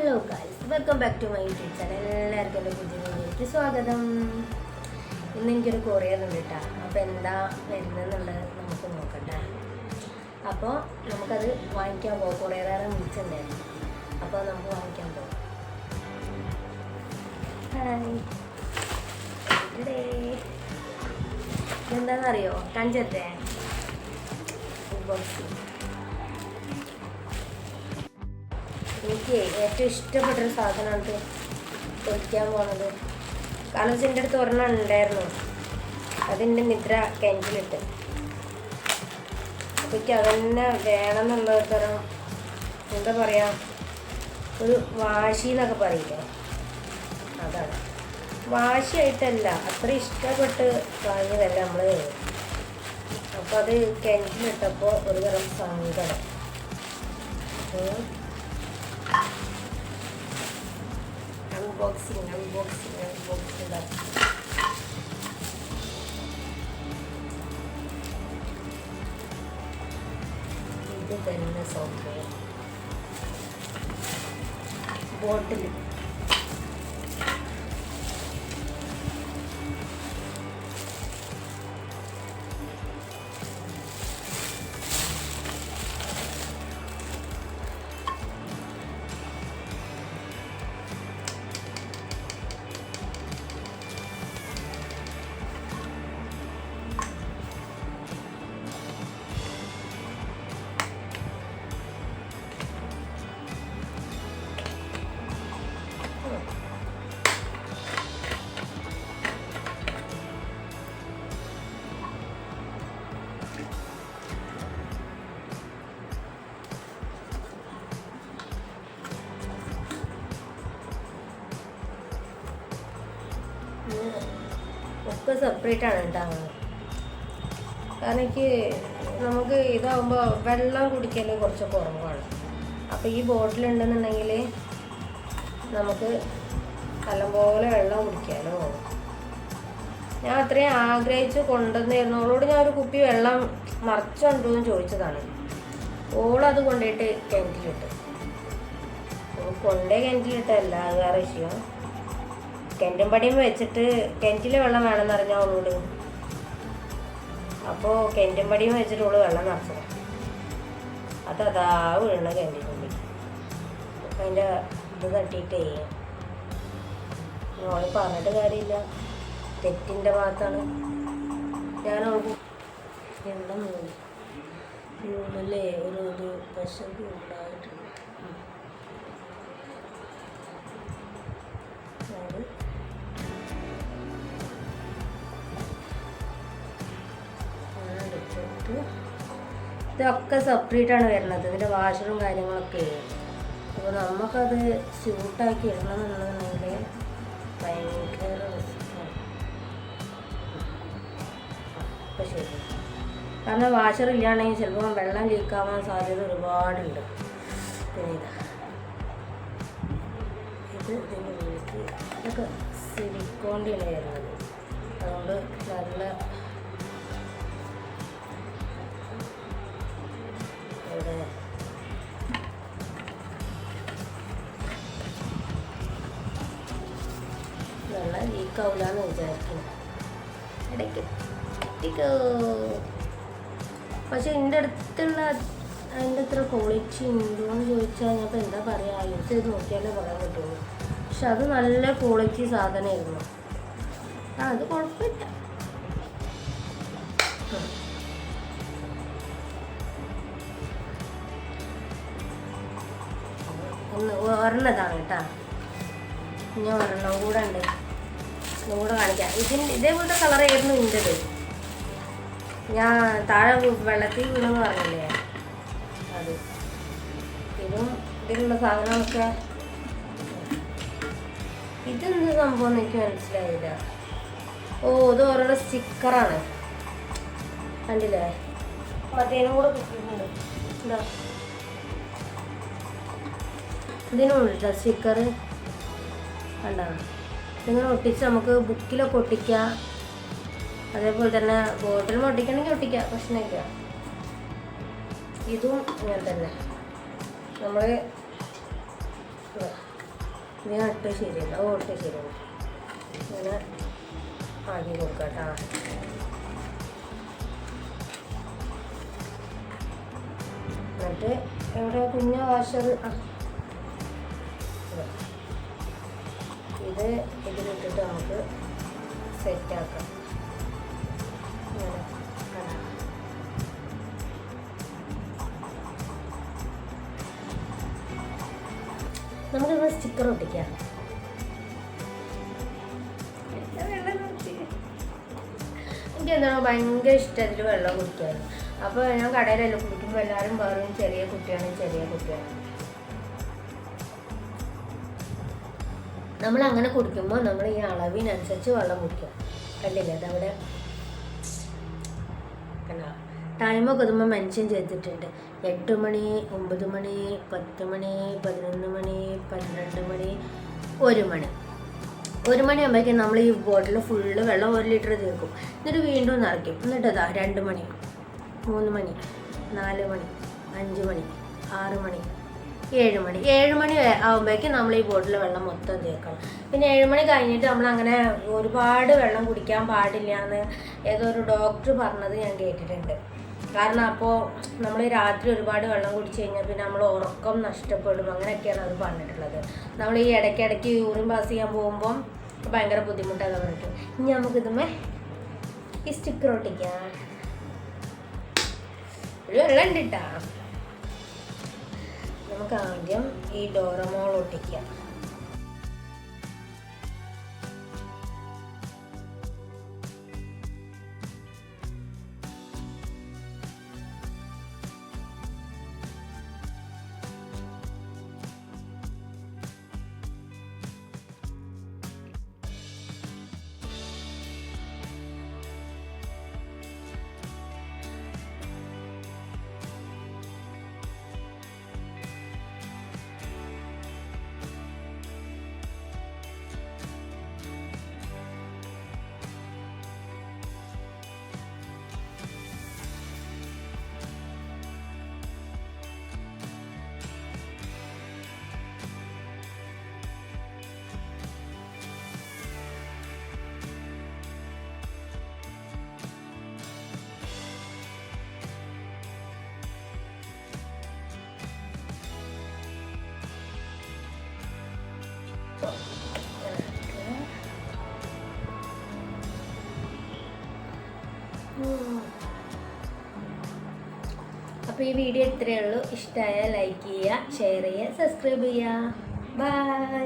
Hello guys welcome back to my YouTube channel എല്ലാവർക്കും എന്റെ പുതിയ വീഡിയോയ്ക്ക് സ്വാഗതം. ഇന്ന് എനിക്കൊരു കൊറിയർ ഉണ്ട് കേട്ടോ. അപ്പോൾ എന്താ വരുന്നതെന്നുള്ളത് നമുക്ക് നോക്കട്ടെ. അപ്പോൾ നമുക്കത് വാങ്ങിക്കാൻ പോകാം കൊറിയറുകാരൻ വിളിച്ചിട്ടുണ്ടായിരുന്നു. അപ്പോൾ നമുക്ക് വാങ്ങിക്കാൻ പോകാം എന്താണെന്നറിയോ കഞ്ചത്തെ. ബോക്സിങ് എനിക്ക് ഏറ്റവും ഇഷ്ടപ്പെട്ടൊരു സാധനമാണ് പൊരിക്കാൻ പോണത്. കാരണം വെച്ചാൽ എന്റെ അടുത്ത് ഒരെണ്ണം ഉണ്ടായിരുന്നു. അതിന്റെ നിദ്ര കിണറ്റിലിട്ട് അപ്പോൾ എനിക്ക് അതന്നെ വേണമെന്നുള്ള തരം എന്താ പറയുക ഒരു വാശി എന്നൊക്കെ പറയില്ലേ? അതാണ്. വാശിയായിട്ടല്ല അത്ര ഇഷ്ടപ്പെട്ട് വാങ്ങിയതല്ല നമ്മൾ അപ്പോൾ അത് കിണറ്റിലിട്ടപ്പോൾ ഒരു തരം സങ്കടം. ഉം. അൺബോക്സിങ് അൺബോക്സിങ് അൺബോക്സിങ് ഇത് തന്നെ സൗകര്യം ബോട്ടിൽ ഒക്കെ സെപ്പറേറ്റ് ആണ് ഉണ്ടാകുന്നത് കാരണം എനിക്ക് നമുക്ക് ഇതാകുമ്പോൾ വെള്ളം കുടിക്കൽ കുറച്ച് കുറവാണ്. അപ്പോൾ ഈ ബോട്ടിൽ ഉണ്ടെന്നുണ്ടെങ്കിൽ നമുക്ക് നല്ലപോലെ വെള്ളം കുടിക്കാമല്ലോ ഞാൻ അത്രയും ആഗ്രഹിച്ച് കൊണ്ടുവന്നിരുന്നു അവളോട് ഞാൻ ഒരു കുപ്പി വെള്ളം മറച്ചുണ്ടോ എന്ന് ചോദിച്ചതാണ്. ഓളത് കൊണ്ടുപോയിട്ട് കിണറ്റിലിട്ട് കൊണ്ടേ കിണറ്റിലിട്ടല്ല അത് വേറെ വിഷയം. കിണറ്റും പടിയും വെച്ചിട്ട് കിണറ്റിൽ വെള്ളം വേണമെന്ന് അറിഞ്ഞാൽ അവളോട് അപ്പോൾ കിണറ്റും പടിയും വെച്ചിട്ട് ഓൾ വെള്ളം നിറച്ചത്. അത് അതാ വീണ കിണറ്റിനുള്ളിൽ. അപ്പം അതിന്റെ ഇത് തട്ടിയിട്ടേ ഓൾ പറഞ്ഞിട്ട് കാര്യമില്ല. തെറ്റിന്റെ ഭാഗത്താണ്. ഞാൻ അവൾക്ക് എന്താ മൂന്ന് ഉള്ളിലേ ഒരു ഒരു പ്രശ്നം ഉണ്ടായിട്ടുണ്ട്. ഇതൊക്കെ സെപ്പറേറ്റ് ആണ് വരുന്നത്. ഇതിന്റെ വാഷറും കാര്യങ്ങളൊക്കെ. അപ്പോൾ നമുക്കത് സ്യൂട്ടാക്കി ഇടണം എന്നുണ്ടെന്നുണ്ടെങ്കിൽ ഭയങ്കര റിസ്ക്കാണ് ശരി. കാരണം വാഷർ ഇല്ലാണെങ്കിൽ ചിലപ്പോൾ വെള്ളം ലീക്കാവാൻ സാധ്യത ഒരുപാടുണ്ട്. പിന്നെ ഇതാ. ഇത് ഇതിന്റെ ഇതൊക്കെ സിലിക്കോണ്ടിയാണ് വരുന്നത് അതുകൊണ്ട് നല്ല വെള്ളം ലീക്കാവില്ല എന്ന് വിചാരിക്കുന്നു. ഇടയ്ക്ക് പക്ഷെ എന്റെ അടുത്തുള്ള അതിന്റെ അത്ര ക്വാളിറ്റി ഉണ്ടോ എന്ന് ചോദിച്ചാൽ ഞാൻ എന്താ പറയുക യൂസ് ചെയ്ത് നോക്കിയാലേ പറയാൻ പറ്റുള്ളൂ. പക്ഷെ അത് നല്ല ക്വാളിറ്റി സാധനമായിരുന്നു. ആ അത് കുഴപ്പമില്ല. ഒരെണ്ണതാണ് കേട്ടോ. ഇനി ഒരെണ്ണം കൂടെ ഉണ്ട്. കൂടെ കാണിക്കാം. ഇതിന് ഇതേപോലത്തെ കളറായിരുന്നു ഇന്റെത്. ഞാൻ താഴെ വെള്ളത്തിൽ വീണെന്ന് പറഞ്ഞില്ലേ? അത്. ഇതും ഇതിലുള്ള സാധനമൊക്കെ ഇതെന്ത് സംഭവം എനിക്ക് മനസ്സിലായില്ല. ഓ ഇത് ഓരോരോ സ്റ്റിക്കറാണ് കണ്ടില്ലേ? മറ്റേനും കൂടെ കിട്ടിയിട്ടുണ്ട്. എന്താ ഇതിനുണ്ട് സ്റ്റിക്കർ കണ്ടോ? ഇങ്ങനെ ഒട്ടിച്ച് നമുക്ക് ബുക്കിലൊക്കെ ഒട്ടിക്കാം. അതേപോലെ തന്നെ ബോട്ടിലും ഒട്ടിക്കണമെങ്കിൽ ഒട്ടിക്കാം പ്രശ്നമില്ല. ഇതും ഇങ്ങനെ തന്നെ. നമ്മൾ ഇങ്ങനെ ഒട്ടും ശരിയല്ല ഓ ഒട്ടും ശരിയല്ല ഇങ്ങനെ ആക്കി കൊടുക്കാം കേട്ടോ. എന്നിട്ട് ഇവിടെ കുഞ്ഞ വാഷർ ഇത് ഇതിലിട്ടിട്ട് നമുക്ക് സെറ്റാക്കാം? നമുക്കിവിടെ സ്റ്റിക്കർ ഒട്ടിക്കാം. എനിക്ക് എന്താണോ ഭയങ്കര ഇഷ്ടം അതിൽ വെള്ളം കുടിക്കാറ് അപ്പോൾ ഞാൻ കടയിലെല്ലാം കുടിക്കുമ്പോൾ എല്ലാവരും പറയും ചെറിയ കുട്ടിയാണ് ചെറിയ കുട്ടിയാണ്. നമ്മൾ അങ്ങനെ കുടിക്കുമ്പോൾ നമ്മൾ ഈ അളവിനനുസരിച്ച് വെള്ളം കുടിക്കുക കണ്ടില്ലേ? അതവിടെ ടൈമൊക്കെ നമ്മൾ മെൻഷൻ ചെയ്തിട്ടുണ്ട്. എട്ട് മണി ഒമ്പത് മണി പത്ത് മണി പതിനൊന്ന് മണി പന്ത്രണ്ട് മണി ഒരു മണി. ഒരു മണിയാകുമ്പോഴേക്കും നമ്മൾ ഈ ബോട്ടിൽ ഫുള്ള് വെള്ളം ഒരു ലിറ്റർ തീർക്കും. എന്നിട്ട് വീണ്ടും നിറയ്ക്കും എന്നിട്ട് അതാ രണ്ട് മണി മൂന്ന് മണി നാല് മണി അഞ്ച് മണി ആറ് മണി ഏഴ് മണി ഏഴ് മണി ആകുമ്പോഴേക്കും നമ്മൾ ഈ ബോട്ടിൽ വെള്ളം മൊത്തം തീർക്കണം പിന്നെ ഏഴ് മണി കഴിഞ്ഞിട്ട് നമ്മൾ അങ്ങനെ ഒരുപാട് വെള്ളം കുടിക്കാൻ പാടില്ല എന്ന് ഏതോ ഒരു ഡോക്ടർ പറഞ്ഞത് ഞാൻ കേട്ടിട്ടുണ്ട്. കാരണം അപ്പോൾ നമ്മൾ രാത്രി ഒരുപാട് വെള്ളം കുടിച്ച് കഴിഞ്ഞാൽ പിന്നെ നമ്മൾ ഉറക്കം നഷ്ടപ്പെടും. അങ്ങനെയൊക്കെയാണ് അത് പറഞ്ഞിട്ടുള്ളത്. നമ്മൾ ഈ ഇടയ്ക്കിടയ്ക്ക് യൂറിൻ പാസ് ചെയ്യാൻ പോകുമ്പം ഭയങ്കര ബുദ്ധിമുട്ടാണ് പറഞ്ഞിട്ട്. ഇനി നമുക്കിതുമേ ഈ സ്റ്റിക്കർ ഒട്ടിക്കാം. ഒരു വെള്ളം ഉണ്ട് ട്ടാ. നമുക്ക് ആദ്യം ഈ ഡോറമോൾ ഒട്ടിക്കാം. അപ്പോൾ ഈ വീഡിയോ ഇത്രയേ ഉള്ളൂ. ഇഷ്ടമായ ലൈക്ക് ചെയ്യുക ഷെയർ ചെയ്യുക സബ്സ്ക്രൈബ് ചെയ്യുക. ബൈ